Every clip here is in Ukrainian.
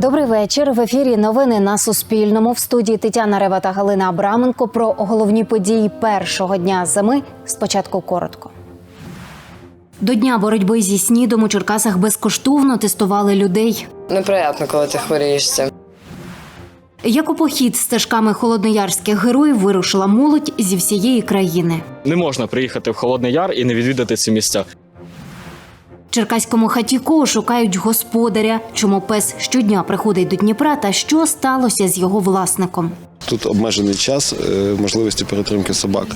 Добрий вечір. В ефірі новини на Суспільному. В студії Тетяна Рева та Галина Абраменко про головні події першого дня зими. Спочатку коротко. До дня боротьби зі снідом у Черкасах безкоштовно тестували людей. Неприємно, коли ти хворієш цим. Як у похід стежками холодноярських героїв вирушила молодь зі всієї країни. Не можна приїхати в Холодний Яр і не відвідати ці місця. Черкаському хатіко шукають господаря, чому пес щодня приходить до Дніпра та що сталося з його власником. Тут обмежений час е, можливості перетримки собак.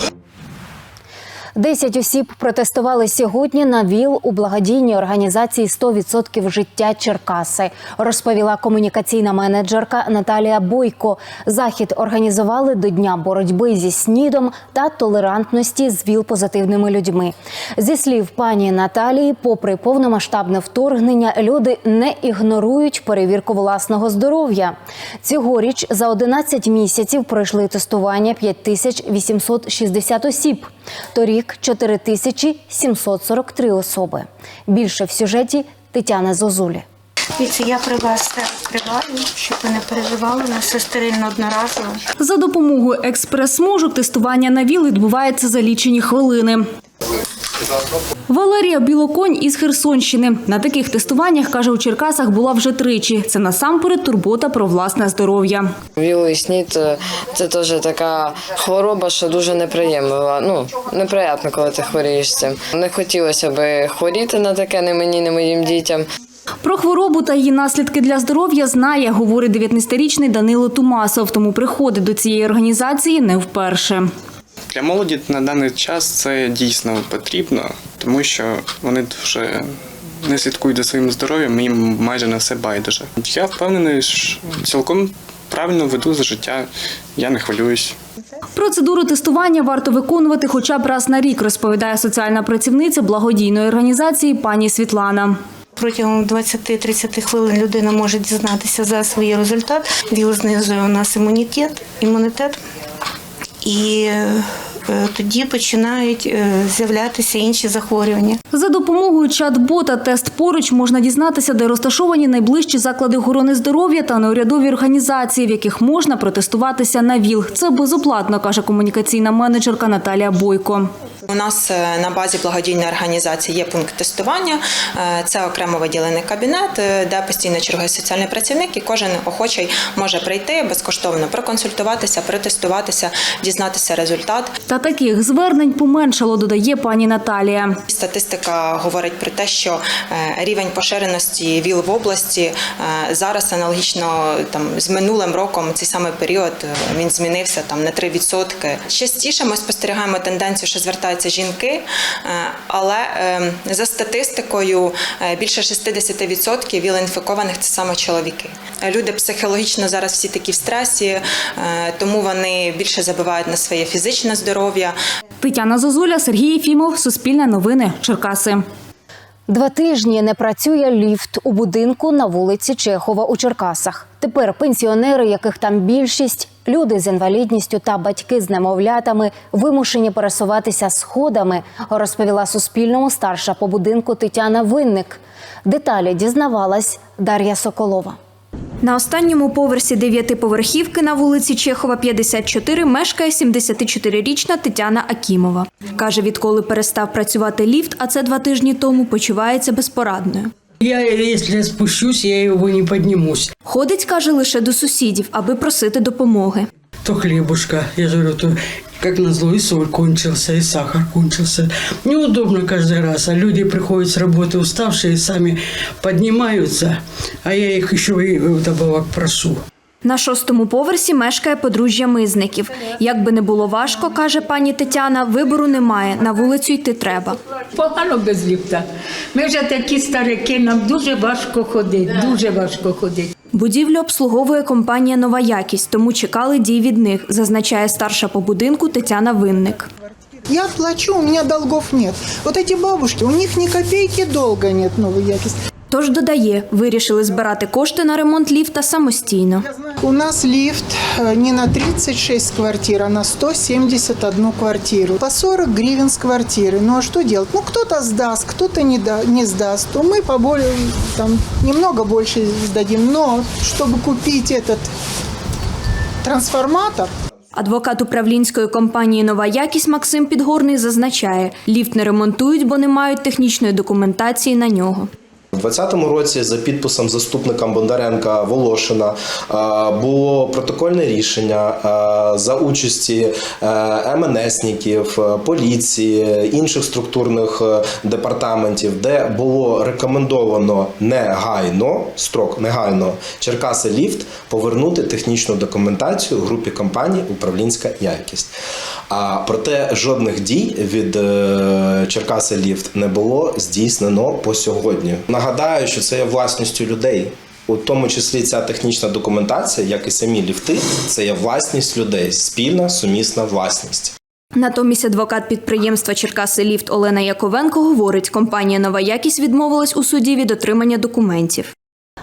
Десять осіб протестували сьогодні на ВІЛ у благодійній організації «100% життя Черкаси, розповіла комунікаційна менеджерка Наталія Бойко. Захід організували до дня боротьби зі снідом та толерантності з ВІЛ-позитивними людьми. Зі слів пані Наталії, попри повномасштабне вторгнення, люди не ігнорують перевірку власного здоров'я. Цьогоріч за 11 місяців пройшли тестування 5860 осіб. Торік 4743 особи. Більше в сюжеті Тетяна Зозулі. Дивіться, я при вас все щоб ви не переживали, на все стерильно одноразово. За допомогою експрес-смужок тестування на ВІЛ відбувається за лічені хвилини. Валерія Білоконь із Херсонщини. На таких тестуваннях, каже, у Черкасах була вже тричі. Це насамперед турбота про власне здоров'я. Вілий снід е, це теж така хвороба, що дуже неприємна. Ну, неприємно, коли ти хворієш цим. Не хотілося б хворіти на таке, не мені, не моїм дітям. Про хворобу та її наслідки для здоров'я знає, говорить 19-річний Данило Тумасов, тому приходить до цієї організації не вперше. Для молоді на даний час це дійсно потрібно, тому що вони дуже не слідкують за своїм здоров'ям, їм майже на все байдуже. Я впевнений, що цілком правильно веду за життя, я не хвилююсь. Процедуру тестування варто виконувати хоча б раз на рік, розповідає соціальна працівниця благодійної організації пані Світлана. Протягом 20-30 хвилин людина може дізнатися за свій результат. ВІЛ знизує у нас імунітет, імунітет. І е, тоді починають е, з'являтися інші захворювання. За допомогою чат-бота тест поруч можна дізнатися, де розташовані найближчі заклади охорони здоров'я та неурядові організації, в яких можна протестуватися на ВІЛ. Це безоплатно, каже комунікаційна менеджерка Наталія Бойко. У нас е, на базі благодійної організації є пункт тестування. Е, Це окремо виділений кабінет, е, де постійно чергує соціальний працівник, і кожен охочий може прийти безкоштовно проконсультуватися, протестуватися, дізнатися результат. Та таких звернень поменшало, додає пані Наталія. Статистика говорить про те, що рівень поширеності ВІЛ в області зараз аналогічно там з минулим роком цей самий період він змінився там на 3%. Частіше ми спостерігаємо тенденцію, що звертаються жінки, е, але е, за статистикою е, більше 60% ВІЛ-інфікованих це саме чоловіки. Люди психологічно зараз всі такі в стресі, е, тому вони більше забивають на своє фізичне здоров'я. Тетяна Зозуля, Сергій Єфімов, Суспільне новини, Черкаси. Два тижні не працює ліфт у будинку на вулиці Чехова у Черкасах. Тепер пенсіонери, яких там більшість, люди з інвалідністю та батьки з немовлятами вимушені пересуватися сходами, розповіла Суспільному старша по будинку Тетяна Винник. Деталі дізнавалась Дар'я Соколова. На останньому поверсі дев'ятиповерхівки на вулиці Чехова, 54, мешкає 74-річна Тетяна Акімова. Каже, відколи перестав працювати ліфт, а це два тижні тому, почувається безпорадною. Я, якщо спущусь, я його не піднімусь. Ходить, каже, лише до сусідів, аби просити допомоги. То хлібушка, я же говорю, то как назло і соль кончився, і сахар кончився. Неудобно кожен раз, а люди приходять з роботи уставші і самі піднімаються, а я їх ще й добавок прошу. На шостому поверсі мешкає подружжя мизників. Як би не було важко, каже пані Тетяна, вибору немає. На вулицю йти треба. Погано без ліфта. Ми вже такі старики, нам дуже важко ходити, дуже важко ходити. Будівлю обслуговує компанія Нова якість, тому чекали дій від них, зазначає старша по будинку Тетяна Винник. Я плачу, у меня долгов нет. Вот эти бабушки, у них ни копейки долга нет новой якости. Тож додає, вирішили збирати кошти на ремонт ліфта самостійно. У нас лифт э, не на 36 квартир, а на 171 квартиру. По 40 гривен с квартиры. Ну а что делать? Ну кто-то сдаст, кто-то не, да, не сдаст. То мы поболее, там, немного больше сдадим. Но чтобы купить этот трансформатор, Адвокат управлінської компанії Нова якість Максим Підгорний зазначає, ліфт не ремонтують, бо не мають технічної документації на нього. У 2020 році за підписом заступника Бондаренка Волошина е, було протокольне рішення е, за участі е, МНСників, поліції, інших структурних департаментів, де було рекомендовано негайно, строк негайно Черкаси Ліфт повернути технічну документацію групі компаній Управлінська якість. А проте жодних дій від Черкаси Ліфт не було здійснено по сьогодні. Нагадаю, що це є власністю людей. У тому числі ця технічна документація, як і самі ліфти, це є власність людей, спільна сумісна власність. Натомість адвокат підприємства Черкаси Ліфт Олена Яковенко говорить, компанія Нова якість відмовилась у суді від отримання документів.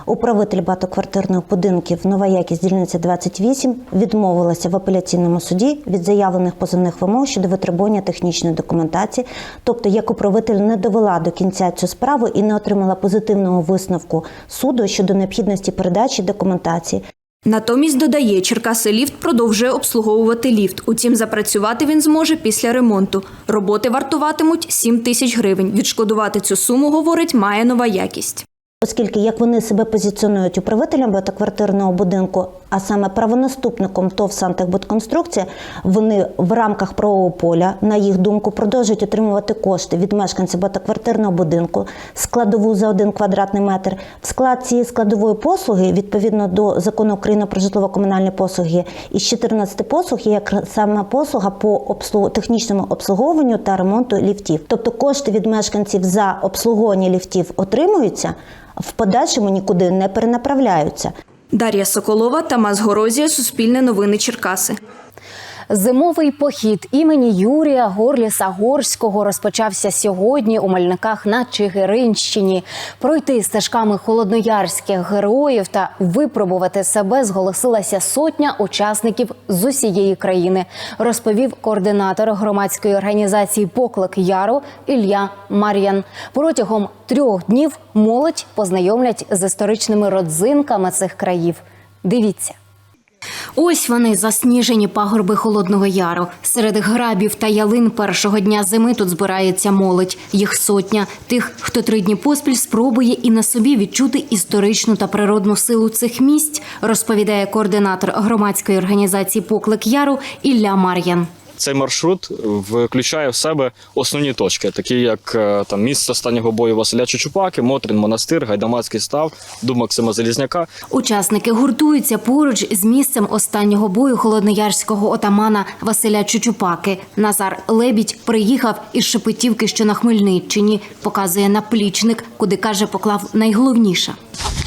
Управитель багатоквартирних будинків Нова якість дільниця 28 відмовилася в апеляційному суді від заявлених позовних вимог щодо витребування технічної документації. Тобто, як управитель не довела до кінця цю справу і не отримала позитивного висновку суду щодо необхідності передачі документації. Натомість додає, Черкаси Ліфт продовжує обслуговувати ліфт. Утім, запрацювати він зможе після ремонту. Роботи вартуватимуть 7 тисяч гривень. Відшкодувати цю суму, говорить, має нова якість. Оскільки як вони себе позиціонують управителем багатоквартирного будинку, а саме правонаступником ТОВ «Сантехбудконструкція», вони в рамках правового поля, на їх думку, продовжують отримувати кошти від мешканців багатоквартирного будинку, складову за один квадратний метр. В склад цієї складової послуги, відповідно до закону України про житлово-комунальні послуги, із 14 послуг є як саме послуга по обслугу технічному обслуговуванню та ремонту ліфтів. Тобто кошти від мешканців за обслуговування ліфтів отримуються, в подальшому нікуди не перенаправляються. Дар'я Соколова, Тамас Горозія, Суспільне новини Черкаси. Зимовий похід імені Юрія Горліса Горського розпочався сьогодні у Мельниках на Чигиринщині. Пройти стежками холодноярських героїв та випробувати себе зголосилася сотня учасників з усієї країни, розповів координатор громадської організації Поклик Яру Ілля Мар'ян. Протягом трьох днів молодь познайомлять з історичними родзинками цих країв. Дивіться. Ось вони засніжені пагорби Холодного Яру. Серед грабів та ялин першого дня зими тут збирається молодь. Їх сотня. Тих, хто три дні поспіль спробує і на собі відчути історичну та природну силу цих місць, розповідає координатор громадської організації Поклик Яру Ілля Мар'ян. Цей маршрут включає в себе основні точки, такі як е, там місце останнього бою Василя Чучупаки, Мотрин, монастир, Гайдамацький став, Дум Максима Залізняка. Учасники гуртуються поруч з місцем останнього бою холодноярського отамана Василя Чучупаки. Назар Лебідь приїхав із Шепетівки, що на Хмельниччині, показує наплічник, куди каже, поклав найголовніше.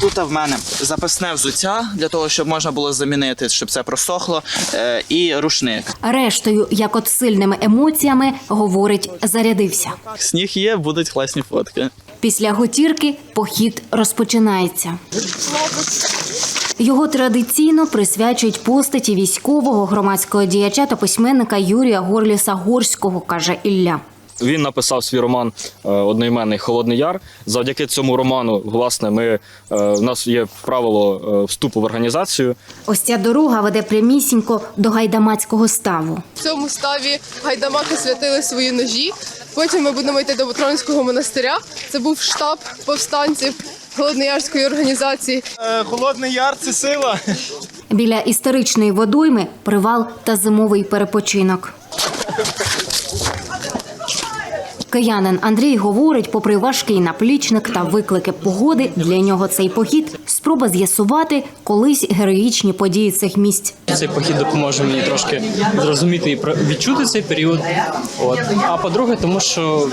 Тут в мене запасне взуття для того, щоб можна було замінити, щоб це просохло, е, і рушник. Рештою, як от сильними емоціями, говорить, зарядився. Сніг є, будуть класні фотки. Після готірки похід розпочинається. Його традиційно присвячують постаті військового громадського діяча та письменника Юрія Горліса Горського, каже Ілля. Він написав свій роман е, одноіменний Холодний Яр. Завдяки цьому роману, власне, ми е, у нас є правило е, вступу в організацію. Ось ця дорога веде прямісінько до гайдамацького ставу. В цьому ставі гайдамаки святили свої ножі. Потім ми будемо йти до Батронського монастиря. Це був штаб повстанців Холодноярської організації. Холодний яр це сила. Біля історичної водойми привал та зимовий перепочинок. Киянин Андрій говорить, попри важкий наплічник та виклики погоди, для нього цей похід спроба з'ясувати колись героїчні події цих місць. Цей похід допоможе мені трошки зрозуміти і про- відчути цей період. От. А по-друге, тому що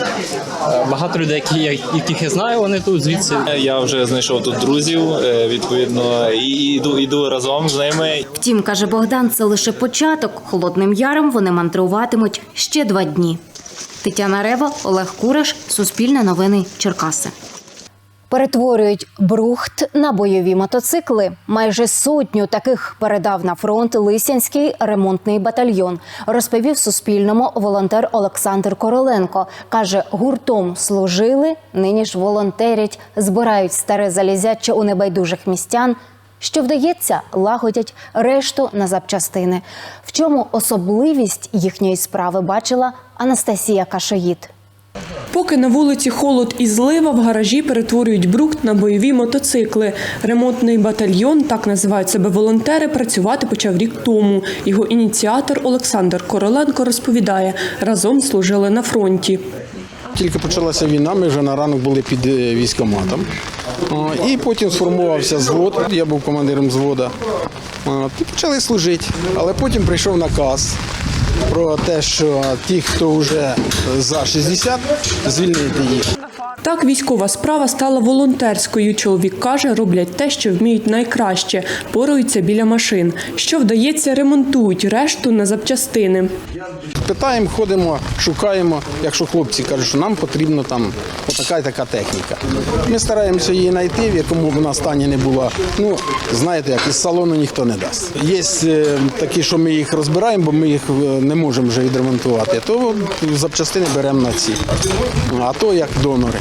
е, багато людей, які я, яких я знаю, вони тут звідси. Я вже знайшов тут друзів, е, відповідно, і йду, йду разом з ними. Втім, каже Богдан, це лише початок. Холодним яром вони мандруватимуть ще два дні. Тетяна Рева, Олег Кураш, Суспільне новини, Черкаси. Перетворюють брухт на бойові мотоцикли. Майже сотню таких передав на фронт Лисянський ремонтний батальйон. Розповів Суспільному волонтер Олександр Короленко. каже, гуртом служили, нині ж волонтерять, збирають старе залізяче у небайдужих містян. Що вдається, лагодять решту на запчастини. В чому особливість їхньої справи бачила Анастасія Кашоїд. Поки на вулиці холод і злива, в гаражі перетворюють брухт на бойові мотоцикли. Ремонтний батальйон, так називають себе волонтери, працювати почав рік тому. Його ініціатор Олександр Короленко розповідає, разом служили на фронті. Тільки почалася війна, ми вже на ранок були під е, військоматом. І потім сформувався звод, я був командиром звода. І почали служити. Але потім прийшов наказ про те, що ті, хто вже за 60, звільнити їх. Так військова справа стала волонтерською. Чоловік каже, роблять те, що вміють найкраще, пораються біля машин. Що вдається, ремонтують решту на запчастини. Питаємо, ходимо, шукаємо. Якщо хлопці кажуть, що нам потрібна там така і така техніка. Ми стараємося її знайти, в якому б вона стані не була. Ну, знаєте, як із салону ніхто не дасть. Є е, такі, що ми їх розбираємо, бо ми їх е, не можемо вже відремонтувати. То запчастини беремо на ці. А то як донори.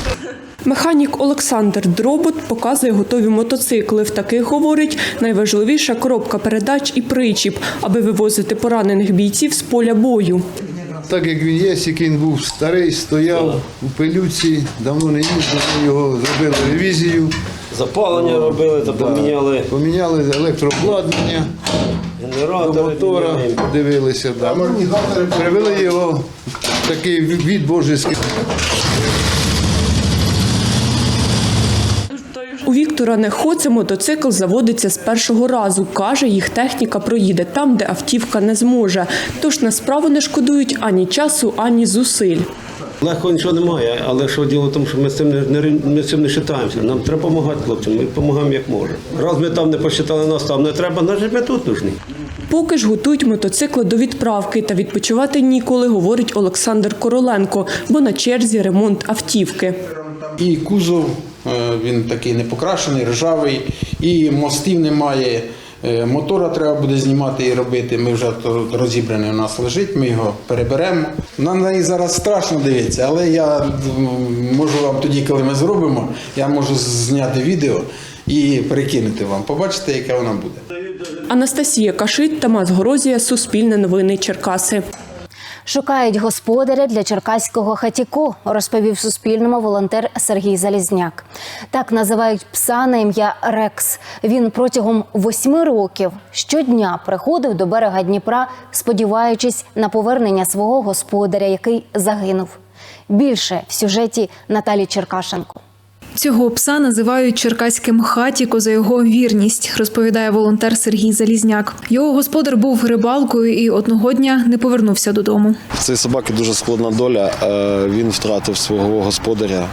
Механік Олександр Дробот показує готові мотоцикли. В таких говорить найважливіша коробка передач і причіп, аби вивозити поранених бійців з поля бою. Так як він є, який він був старий, стояв у пилюці, давно не їздив, ми його зробили ревізію. Запалення робили та поміняли. Поміняли електрообладнання, до мотора дивилися. Да. Привели його в такий від божеський. У Віктора Нехоце мотоцикл заводиться з першого разу. Каже, їх техніка проїде там, де автівка не зможе. Тож на справу не шкодують ані часу, ані зусиль. Легко нічого немає, але що діло в тому, що ми з цим не, не, ми з цим не вважаємося. Нам треба допомагати хлопцям, ми допомагаємо як можемо. Раз ми там не посчитали нас, там не треба, значить ми тут нужні. Поки ж готують мотоцикли до відправки та відпочивати ніколи, говорить Олександр Короленко, бо на черзі ремонт автівки. І кузов він такий не покрашений, ржавий, і мостів немає. Е, Мотора треба буде знімати і робити. Ми вже розібраний у нас лежить, ми його переберемо. На неї зараз страшно дивитися, але я можу вам тоді, коли ми зробимо, я можу зняти відео і перекинути вам. Побачите, яка вона буде. Анастасія Кашит, Тамас Горозія, Суспільне новини Черкаси. Шукають господаря для черкаського хатіко, розповів Суспільному волонтер Сергій Залізняк. Так називають пса на ім'я Рекс. Він протягом восьми років щодня приходив до берега Дніпра, сподіваючись на повернення свого господаря, який загинув. Більше в сюжеті Наталі Черкашенко. Цього пса називають черкаським хатіко за його вірність, розповідає волонтер Сергій Залізняк. Його господар був рибалкою і одного дня не повернувся додому. Цей собаки дуже складна доля. Е, Він втратив свого господаря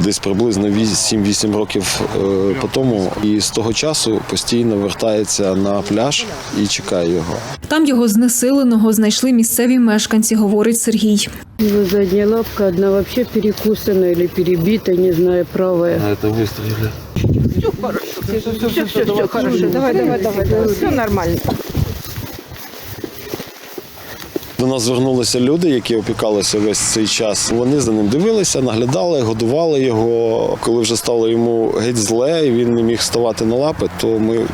десь приблизно 7-8 років е, по тому. І з того часу постійно вертається на пляж і чекає його. Там його знесиленого знайшли місцеві мешканці, говорить Сергій. Его задняя лапка одна вообще перекусана или перебита, не знаю, правая. Это выстрелили. Все хорошо. Все, все, все, хорошо. Давай, давай, давай, давай. Все нормально. До нас звернулися люди, які опікалися весь цей час. Вони за ним дивилися, наглядали, годували його. Коли вже стало йому геть зле, і він не міг ставати на лапи, то ми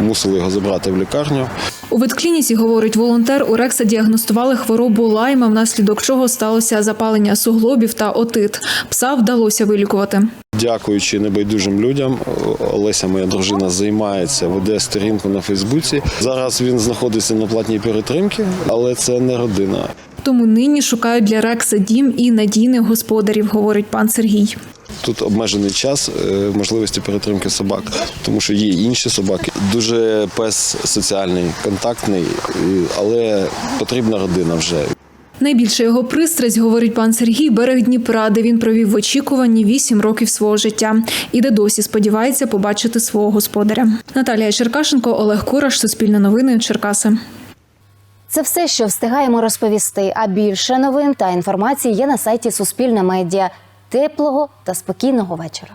мусили його забрати в лікарню. У ветклініці, говорить волонтер, у Рекса діагностували хворобу лайма, внаслідок чого сталося запалення суглобів та отит. Пса вдалося вилікувати. Дякуючи небайдужим людям, Олеся, моя дружина, займається, веде сторінку на Фейсбуці. Зараз він знаходиться на платній перетримці, але це не родина. Тому нині шукають для Рекса дім і надійних господарів, говорить пан Сергій. Тут обмежений час е, можливості перетримки собак, тому що є інші собаки. Дуже пес соціальний, контактний, але потрібна родина вже. Найбільша його пристрасть, говорить пан Сергій, берег Дніпра, де він провів в очікуванні вісім років свого життя і де досі сподівається побачити свого господаря. Наталія Черкашенко, Олег Кураш, Суспільне новини, Черкаси. Це все, що встигаємо розповісти. А більше новин та інформації є на сайті Суспільне медіа. Теплого та спокійного вечора.